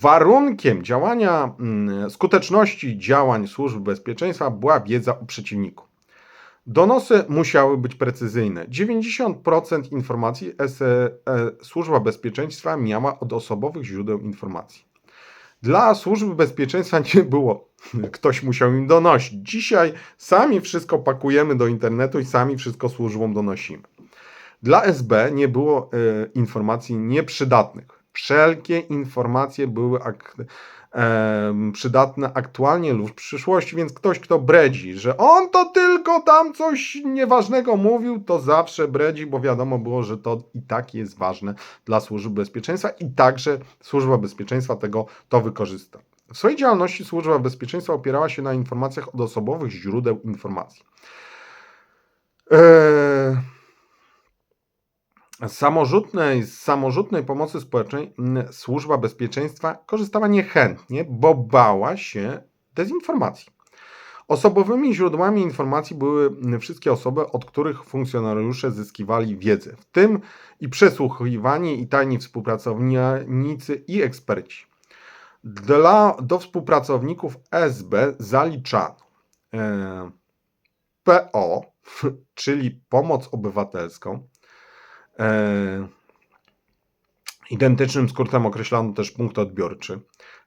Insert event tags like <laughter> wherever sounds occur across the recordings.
Warunkiem działania, mm, skuteczności działań służb bezpieczeństwa była wiedza o przeciwniku. Donosy musiały być precyzyjne. 90% informacji SE, e, Służba Bezpieczeństwa miała od osobowych źródeł informacji. Dla służby bezpieczeństwa nie było. <laughs> Ktoś musiał im donosić. Dzisiaj sami wszystko pakujemy do internetu i sami wszystko służbom donosimy. Dla SB nie było e, informacji nieprzydatnych. Wszelkie informacje były ak- em, przydatne aktualnie lub w przyszłości, więc ktoś, kto bredzi, że on to tylko tam coś nieważnego mówił, to zawsze bredzi, bo wiadomo było, że to i tak jest ważne dla służb bezpieczeństwa i także służba bezpieczeństwa tego to wykorzysta. W swojej działalności służba bezpieczeństwa opierała się na informacjach od osobowych źródeł informacji. Eee, z samorzutnej, z samorzutnej pomocy społecznej mm, służba bezpieczeństwa korzystała niechętnie, bo bała się dezinformacji. Osobowymi źródłami informacji były mm, wszystkie osoby, od których funkcjonariusze zyskiwali wiedzę, w tym i przesłuchiwani, i tajni współpracownicy, i eksperci. Dla, do współpracowników SB zaliczano e, PO, czyli pomoc obywatelską, identycznym skrótem określano też punkt odbiorczy,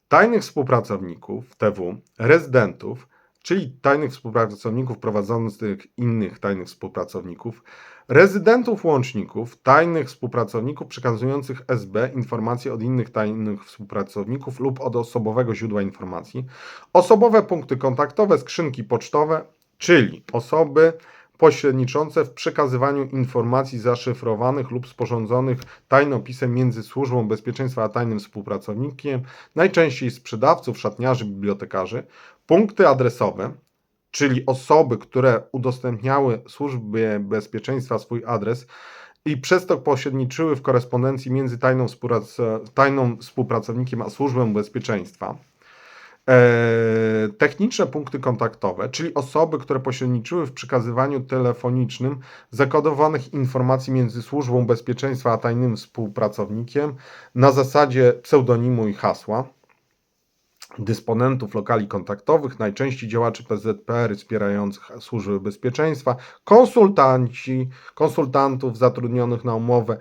tajnych współpracowników TW, rezydentów, czyli tajnych współpracowników prowadzących innych tajnych współpracowników, rezydentów łączników, tajnych współpracowników przekazujących SB informacje od innych tajnych współpracowników lub od osobowego źródła informacji, osobowe punkty kontaktowe, skrzynki pocztowe, czyli osoby pośredniczące w przekazywaniu informacji zaszyfrowanych lub sporządzonych tajnopisem między Służbą Bezpieczeństwa a tajnym współpracownikiem, najczęściej sprzedawców, szatniarzy, bibliotekarzy, punkty adresowe, czyli osoby, które udostępniały Służbie Bezpieczeństwa swój adres i przez to pośredniczyły w korespondencji między tajną, tajną współpracownikiem a Służbą Bezpieczeństwa. E, techniczne punkty kontaktowe, czyli osoby, które pośredniczyły w przekazywaniu telefonicznym zakodowanych informacji między służbą bezpieczeństwa a tajnym współpracownikiem na zasadzie pseudonimu i hasła. Dysponentów lokali kontaktowych, najczęściej działaczy PZPR wspierających służby bezpieczeństwa, konsultanci, konsultantów zatrudnionych na umowę,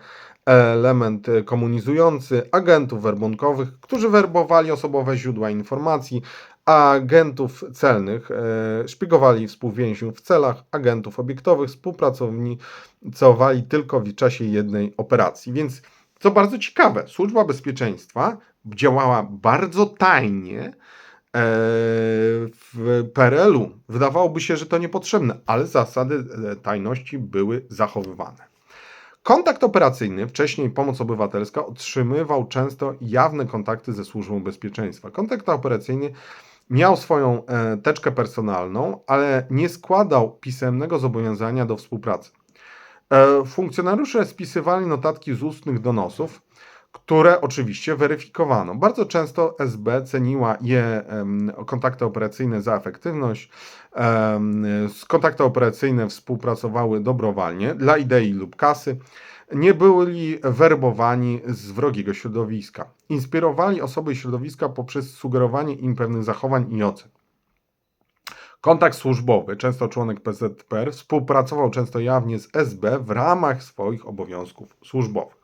element e, komunizujący, agentów werbunkowych, którzy werbowali osobowe źródła informacji, agentów celnych, e, szpiegowali współwięźniów w celach, agentów obiektowych, współpracowali tylko w czasie jednej operacji. Więc co bardzo ciekawe, służba bezpieczeństwa działała bardzo tajnie. e, W PRL-u wydawałoby się, że to niepotrzebne, ale zasady e, tajności były zachowywane. Kontakt operacyjny, wcześniej pomoc obywatelska, otrzymywał często jawne kontakty ze służbą bezpieczeństwa. Kontakt operacyjny miał swoją e, teczkę personalną, ale nie składał pisemnego zobowiązania do współpracy. E, funkcjonariusze spisywali notatki z ustnych donosów, które oczywiście weryfikowano. Bardzo często SB ceniła je kontakty operacyjne za efektywność. Kontakty operacyjne współpracowały dobrowolnie dla idei lub kasy. Nie byli werbowani z wrogiego środowiska. Inspirowali osoby środowiska poprzez sugerowanie im pewnych zachowań i ocen. Kontakt służbowy, często członek PZPR, współpracował często jawnie z SB w ramach swoich obowiązków służbowych.